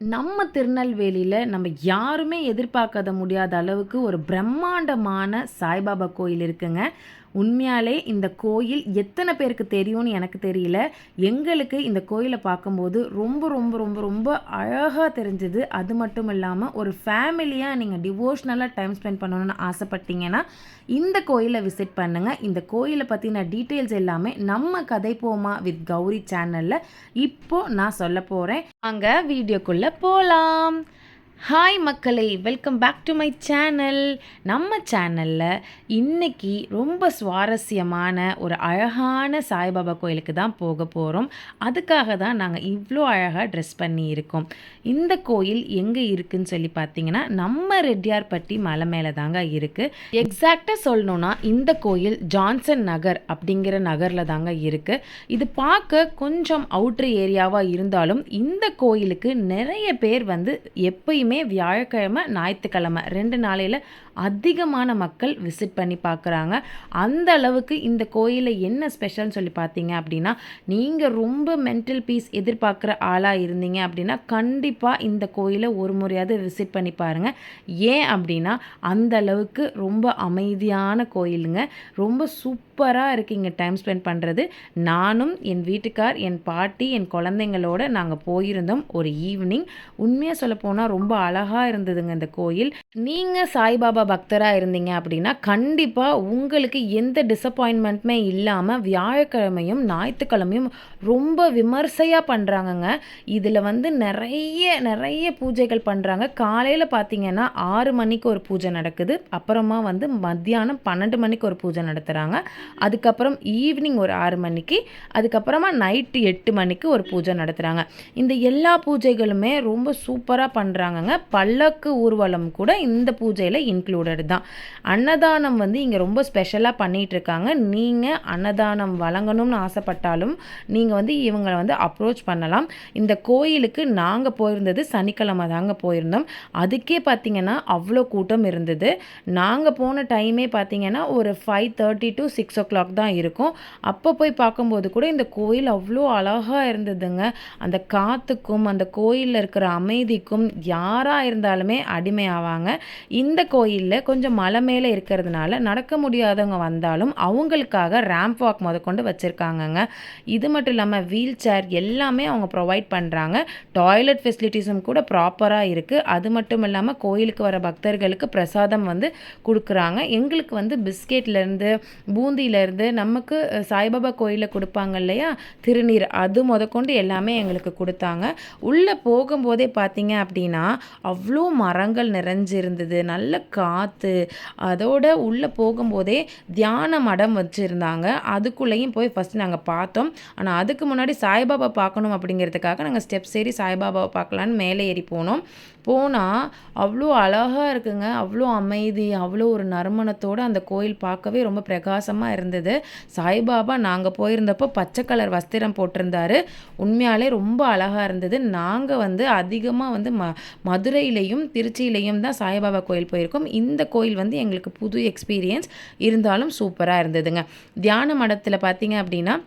நம்ம திருநெல்வேலியில் நம்ம யாருமே எதிர்பார்க்காத முடியாத அளவுக்கு ஒரு பிரம்மாண்டமான சாய்பாபா கோயில் இருக்குங்க. உண்மையாலே இந்த கோயில் எத்தனை பேருக்கு தெரியும்னு எனக்கு தெரியல. எங்களுக்கு இந்த கோயிலை பார்க்கும்போது ரொம்ப ரொம்ப ரொம்ப ரொம்ப அழகாக தெரிஞ்சது. அது மட்டும் இல்லாமல் ஒரு ஃபேமிலியாக நீங்கள் டிவோஷ்னலாக டைம் ஸ்பெண்ட் பண்ணணும்னு ஆசைப்பட்டீங்கன்னா இந்த கோயிலை விசிட் பண்ணுங்கள் இந்த கோயிலை பற்றின டீட்டெயில்ஸ் எல்லாமே நம்ம கதை போமா வித் கௌரி சேனலில் இப்போ நான் சொல்ல போகிறேன் அங்கே வீடியோக்குள்ளே போகலாம் ஹாய் மக்களே welcome back to my channel நம்ம சேனலில் இன்னைக்கு ரொம்ப சுவாரஸ்யமான ஒரு அழகான சாய்பாபா கோயிலுக்கு தான் போக போகிறோம் அதுக்காக தான் நாங்கள் இவ்வளோ அழகாக ட்ரெஸ் பண்ணி இருக்கோம். இந்த கோயில் எங்கே இருக்குதுன்னு சொல்லி பார்த்தீங்கன்னா நம்ம ரெட்டியார்பட்டி மலை மேலே தாங்க இருக்குது எக்ஸாக்டாக சொல்லணும்னா இந்த கோயில் ஜான்சன் நகர் அப்படிங்கிற நகரில் தாங்க இருக்குது இது பார்க்க கொஞ்சம் அவுட்ரு ஏரியாவாக இருந்தாலும் இந்த கோயிலுக்கு நிறைய பேர் வந்து எப்பயுமே வியாழக்கிழமை ஞாயிற்றுக்கிழமை ரெண்டு நாளையில் அதிகமான மக்கள் விசிட் பண்ணி பார்க்குறாங்க. அந்த அளவுக்கு இந்த கோயிலில் என்ன ஸ்பெஷல்னு சொல்லி பார்த்தீங்க அப்படின்னா நீங்கள் ரொம்ப மென்டல் பீஸ் எதிர்பார்க்குற ஆளாக இருந்தீங்க அப்படின்னா கண்டிப்பாக இந்த கோயிலை ஒரு முறையாவது விசிட் பண்ணி பாருங்கள் ஏன் அப்படின்னா அந்த அளவுக்கு ரொம்ப அமைதியான கோயிலுங்க. ரொம்ப சூப்பராக இருக்குது இங்கே டைம் ஸ்பெண்ட் பண்ணுறது நானும் என் வீட்டுக்கார் என் பாட்டி என் குழந்தைங்களோட நாங்கள் போயிருந்தோம் ஒரு ஈவினிங் உண்மையாக சொல்ல போனால் ரொம்ப அழகாக இருந்ததுங்க இந்த கோயில். நீங்கள் சாய்பாபா பக்தராக இருந்தீங்க அப்படின்னா கண்டிப்பாக உங்களுக்கு எந்த டிசப்பாயின்மெண்ட்டுமே இல்லாமல் வியாழக்கிழமையும் ஞாயிற்றுக்கிழமையும் ரொம்ப விமர்சையாக பண்ணுறாங்கங்க இதில் வந்து நிறைய நிறைய பூஜைகள் பண்ணுறாங்க காலையில் பார்த்தீங்கன்னா ஆறு மணிக்கு ஒரு பூஜை நடக்குது. அப்புறமா வந்து மத்தியானம் பன்னெண்டு மணிக்கு ஒரு பூஜை நடத்துகிறாங்க அதுக்கப்புறம் ஈவினிங் ஒரு ஆறு மணிக்கு அதுக்கப்புறமா நைட்டு எட்டு மணிக்கு ஒரு பூஜை நடத்துகிறாங்க இந்த எல்லா பூஜைகளுமே ரொம்ப சூப்பராக பண்ணுறாங்கங்க பல்லக்கு ஊர்வலம் கூட இந்த பூஜையில் இன்க்ளூடட் தான். அன்னதானம் வந்து இங்கே ரொம்ப ஸ்பெஷலாக பண்ணிகிட்ருக்காங்க நீங்கள் அன்னதானம் வழங்கணும்னு ஆசைப்பட்டாலும் நீங்கள் வந்து இவங்களை வந்து அப்ரோச் பண்ணலாம். இந்த கோயிலுக்கு நாங்கள் போயிருந்தது சனிக்கிழமை தாங்க போயிருந்தோம். அதுக்கே பார்த்தீங்கன்னா அவ்வளோ கூட்டம் இருந்தது. நாங்கள் போன டைமே பார்த்தீங்கன்னா ஒரு five thirty to six o'clock தான் இருக்கும். அப்போ போய் பார்க்கும்போது கூட இந்த கோயில் அவ்வளோ அழகாக இருந்ததுங்க. அந்த காற்றுக்கும் அந்த கோயிலில் இருக்கிற அமைதிக்கும் யாராக இருந்தாலுமே அடிமை ஆவாங்க இந்த கோயிலில் கொஞ்சம் மலை மேலே இருக்கிறதுனால நடக்க முடியாதவங்க வந்தாலும் அவங்களுக்காக ரேம்ப் வாக் முதற்கொண்டு வச்சுருக்காங்கங்க. இது மட்டும் இல்லாமல் வீல் சேர் எல்லாமே அவங்க ப்ரொவைட் பண்ணுறாங்க டாய்லெட் ஃபெசிலிட்டிஸும் கூட ப்ராப்பராக இருக்குது அது மட்டும் இல்லாமல் கோயிலுக்கு வர பக்தர்களுக்கு பிரசாதம் வந்து கொடுக்குறாங்க. எங்களுக்கு வந்து பிஸ்கெட்லேருந்து பூந்தியிலேருந்து நமக்கு சாய்பாபா கோயிலில் கொடுப்பாங்க இல்லையா? திருநீர் அது முதற்கொண்டு எல்லாமே எங்களுக்கு கொடுத்தாங்க. உள்ளே போகும்போதே பார்த்தீங்க அப்படின்னா அவ்வளோ மரங்கள் இருந்தது. நல்ல காற்று அதோட உள்ளே போகும்போதே தியான மடம் வச்சுருந்தாங்க. அதுக்குள்ளேயும் போய் ஃபஸ்ட் நாங்கள் பார்த்தோம். ஆனால் அதுக்கு முன்னாடி சாய்பாபா பார்க்கணும் அப்படிங்கிறதுக்காக நாங்கள் ஸ்டெப்ஸ் ஏறி சாய்பாபாவை பார்க்கலான்னு மேலே ஏறி போனோம். போனால் அவ்வளோ அழகாக இருக்குங்க. அவ்வளோ அமைதி அவ்வளோ ஒரு நறுமணத்தோடு அந்த கோயில் பார்க்கவே ரொம்ப பிரகாசமாக இருந்தது. சாய்பாபா நாங்கள் போயிருந்தப்போ பச்சை கலர் வஸ்திரம் போட்டிருந்தாரு. உண்மையாலே ரொம்ப அழகாக இருந்தது. நாங்கள் வந்து அதிகமாக வந்து ம மதுரையிலையும் திருச்சியிலையும் தான் சாய்பாபா கோயில் போயிருக்கோம். இந்த கோயில் வந்து எங்களுக்கு புது எக்ஸ்பீரியன்ஸ் இருந்தாலும் சூப்பராக இருந்ததுங்க. தியான மடத்தில் பார்த்தீங்க அப்படின்னா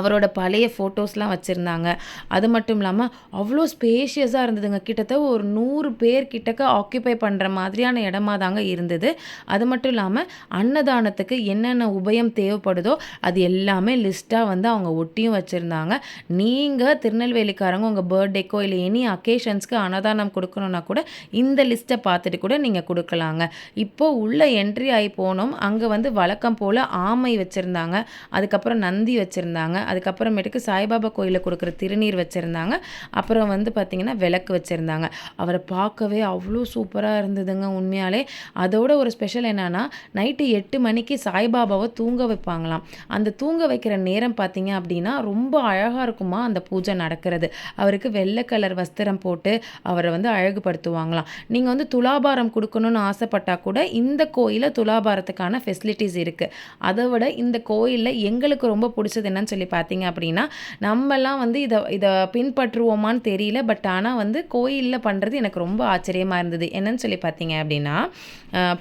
அவரோட பழைய ஃபோட்டோஸ்லாம் வச்சுருந்தாங்க. அது மட்டும் இல்லாமல் அவ்வளோ ஸ்பேஷியஸாக இருந்ததுங்க. கிட்டத்தட்ட ஒரு நூறு பேர் கிட்டக்க ஆக்கியபை பண்ணுற மாதிரியான இடமா தாங்க இருந்தது. அது மட்டும் இல்லாமல் அன்னதானத்துக்கு என்னென்ன உபயம் தேவைப்படுதோ அது எல்லாமே லிஸ்ட்டாக வந்து அவங்க ஒட்டியும் வச்சுருந்தாங்க. நீங்கள் திருநெல்வேலிக்காரங்க உங்கள் பர்த்டேக்கோ இல்லை எனி அக்கேஷன்ஸ்க்கு அன்னதானம் கொடுக்கணுன்னா கூட இந்த லிஸ்ட்டை பார்த்துட்டு கூட நீங்கள் கொடுக்கலாங்க. இப்போது உள்ள என்ட்ரி ஆகி போனோம். அங்கே வந்து வழக்கம் போல் ஆமை வச்சுருந்தாங்க. அதுக்கப்புறம் நந்தி வச்சுருந்தாங்க. அதுக்கப்புறமேட்டுக்கு சாய்பாபா கோயிலில் கொடுக்குற திருநீர் வச்சுருந்தாங்க. அப்புறம் வந்து பார்த்திங்கன்னா விளக்கு வச்சுருந்தாங்க. அவரை பார்க்கவே அவ்வளோ சூப்பராக இருந்ததுங்க உண்மையாலே. அதோட ஒரு ஸ்பெஷல் என்னென்னா நைட்டு எட்டு மணிக்கு சாய்பாபாவை தூங்க வைப்பாங்களாம். அந்த தூங்க வைக்கிற நேரம் பார்த்தீங்க அப்படின்னா ரொம்ப அழகாக இருக்குமா அந்த பூஜை நடக்கிறது. அவருக்கு வெள்ளை கலர் வஸ்திரம் போட்டு அவரை வந்து அழகுபடுத்துவாங்களாம். நீங்கள் வந்து துலாபாரம் கொடுக்கணும்னு ஆசைப்பட்டால் கூட இந்த கோயிலில் துலாபாரத்துக்கான ஃபெசிலிட்டிஸ் இருக்குது அதை விட இந்த கோயிலில் எங்களுக்கு ரொம்ப பிடிச்சது என்னன்னு சொல்லி பார்த்தீங்க அப்படின்னா நம்மலாம் வந்து இதை இதை பின்பற்றுவோமான்னு தெரியல. பட் ஆனால் வந்து கோயிலில் பண்ணுறது எனக்கு ரொம்ப ஆச்சரியமாக இருந்தது. என்னன்னு சொல்லி பார்த்தீங்க அப்படின்னா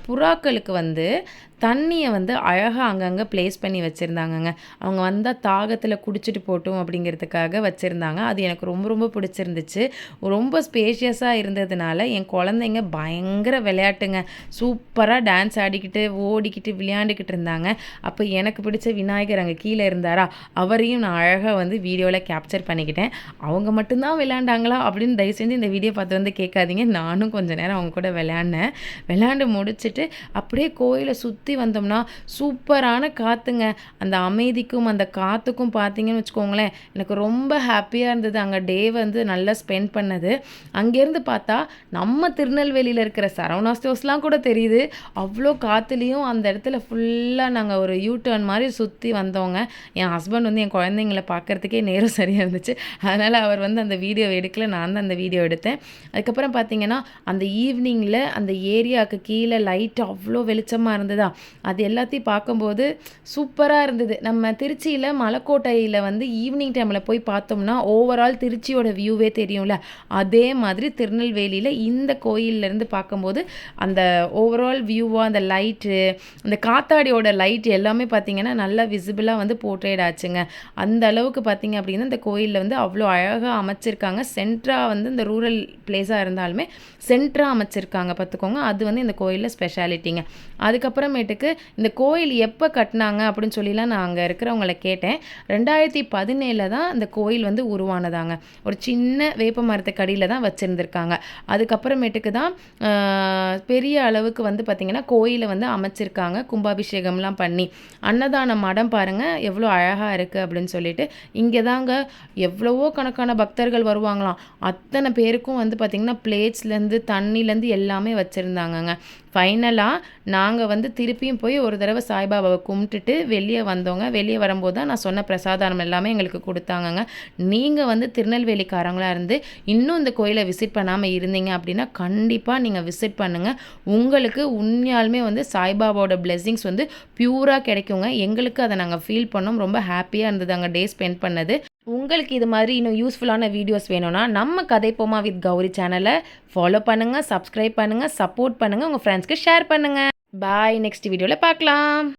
புறாக்களுக்கு வந்து தண்ணியை வந்து அழகாக அங்கங்கே ப்ளேஸ் பண்ணி வச்சுருந்தாங்கங்க. அவங்க வந்தால் தாகத்தில் குடிச்சிட்டு போட்டும் அப்படிங்கிறதுக்காக வச்சுருந்தாங்க. அது எனக்கு ரொம்ப ரொம்ப பிடிச்சிருந்துச்சு. ரொம்ப ஸ்பேஷியஸாக இருந்ததுனால என் குழந்தைங்க பயங்கர விளையாட்டுங்க. சூப்பராக டான்ஸ் ஆடிக்கிட்டு ஓடிக்கிட்டு விளையாண்டுக்கிட்டு இருந்தாங்க. அப்போ எனக்கு பிடிச்ச விநாயகர் அங்கே கீழே இருந்தாரா அவரையும் நான் அழகாக வந்து வீடியோவில் கேப்சர் பண்ணிக்கிட்டேன். அவங்க மட்டும்தான் விளையாண்டாங்களா அப்படின்னு தயவு செஞ்சு இந்த வீடியோ பார்த்து வந்து கேட்காதீங்க. நானும் கொஞ்சம் நேரம் அவங்க கூட விளையாடினேன். விளையாண்டு முடிச்சுட்டு அப்படியே கோயிலை சுற்றி சுற்றி வந்தோம்னா சூப்பரான காற்றுங்க அந்த அமைதிக்கும் அந்த காற்றுக்கும் பார்த்தீங்கன்னு வச்சுக்கோங்களேன் எனக்கு ரொம்ப ஹாப்பியாக இருந்தது. அங்கே டே வந்து நல்லா ஸ்பெண்ட் பண்ணது. அங்கேருந்து பார்த்தா நம்ம திருநெல்வேலியில் இருக்கிற சரவணா ஸ்டோர்ஸ்லாம் கூட தெரியுது. அவ்வளோ காற்றுலேயும் அந்த இடத்துல ஃபுல்லாக நாங்கள் ஒரு யூ டர்ன் மாதிரி சுற்றி வந்தோங்க. என் ஹஸ்பண்ட் வந்து என் குழந்தைங்கள பார்க்குறதுக்கே நேரம் சரியாக இருந்துச்சு. அதனால் அவர் வந்து அந்த வீடியோ எடுக்கல. நான் தான் அந்த வீடியோ எடுத்தேன். அதுக்கப்புறம் பார்த்தீங்கன்னா அந்த ஈவினிங்கில் அந்த ஏரியாவுக்கு கீழே லைட் அவ்வளோ வெளிச்சமாக இருந்ததா. அது எல்லாத்தையும் பார்க்கும்போது சூப்பராக இருந்தது. நம்ம திருச்சியில் மலைக்கோட்டையில் வந்து ஈவினிங் டைமில் போய் பார்த்தோம்னா ஓவரால் திருச்சியோட வியூவே தெரியும்ல. அதே மாதிரி திருநெல்வேலியில் இந்த கோயிலேருந்து பார்க்கும்போது அந்த ஓவரால் வியூவாக அந்த லைட்டு அந்த காத்தாடியோட லைட் எல்லாமே பார்த்திங்கன்னா நல்லா விசிபிளாக வந்து போர்ட்ரேட் ஆச்சுங்க. அந்த அளவுக்கு பார்த்திங்க அப்படின்னா இந்த கோயிலில் வந்து அவ்வளோ அழகாக அமைச்சிருக்காங்க. சென்ட்ராக வந்து இந்த ரூரல் பிளேஸாக இருந்தாலுமே சென்ட்ராக அமைச்சிருக்காங்க பார்த்துக்கோங்க. அது வந்து இந்த கோயிலில் ஸ்பெஷாலிட்டிங்க அதுக்கப்புறமேட்டுக்கு இந்த கோயில் எப்போ கட்டினாங்க அப்படின்னு சொல்லிலாம் நான் அங்கே இருக்கிறவங்கள கேட்டேன். ரெண்டாயிரத்தி பதினேழில் தான் இந்த கோயில் வந்து உருவானதாங்க. ஒரு சின்ன வேப்ப மரத்துக்கு அடியில் தான் வச்சுருந்துருக்காங்க. அதுக்கப்புறமேட்டுக்கு தான் பெரிய அளவுக்கு வந்து பார்த்திங்கன்னா கோயிலை வந்து அமைச்சிருக்காங்க. கும்பாபிஷேகம்லாம் பண்ணி. அன்னதான மடம் பாருங்கள் எவ்வளோ அழகாக இருக்குது அப்படின்னு சொல்லிட்டு. இங்கே தாங்க எவ்வளவோ கணக்கான பக்தர்கள் வருவாங்களாம். அத்தனை பேருக்கும் வந்து பார்த்திங்கன்னா பிளேட்ஸ்லேருந்து தண்ணிலேருந்து எல்லாமே வச்சுருந்தாங்கங்க. ஃபைனலாக நாங்கள் வந்து திருப்பியும் போய் ஒரு தடவை சாய்பாபாவை கும்பிட்டுட்டு வெளியே வந்தோங்க. வெளியே வரும்போது தான் நான் சொன்ன பிரசாதாரம் எல்லாமே எங்களுக்கு கொடுத்தாங்கங்க. நீங்கள் வந்து திருநெல்வேலிக்காரங்களாக இருந்து இன்னும் இந்த கோயிலை விசிட் பண்ணாமல் இருந்தீங்க அப்படின்னா கண்டிப்பாக நீங்கள் விசிட் பண்ணுங்கள் உங்களுக்கு உண்மையாலுமே வந்து சாய்பாபாவோட பிளெஸ்ஸிங்ஸ் வந்து பியூராக கிடைக்குங்க. எங்களுக்கு அதை நாங்கள் ஃபீல் பண்ணோம். ரொம்ப ஹாப்பியாக இருந்தது அங்கே டே ஸ்பெண்ட் பண்ணது. உங்களுக்கு இது மாதிரி இன்னும் யூஸ்ஃபுல்லான வீடியோஸ் வேணும்னா நம்ம கதைப்போமா வித் கௌரி சேனலை ஃபாலோ பண்ணுங்கள் சப்ஸ்கிரைப் பண்ணுங்கள் சப்போர்ட் பண்ணுங்கள் உங்கள் ஃப்ரெண்ட்ஸ்க்கு ஷேர் பண்ணுங்கள் பாய் நெக்ஸ்ட் வீடியோவில் பார்க்கலாம்.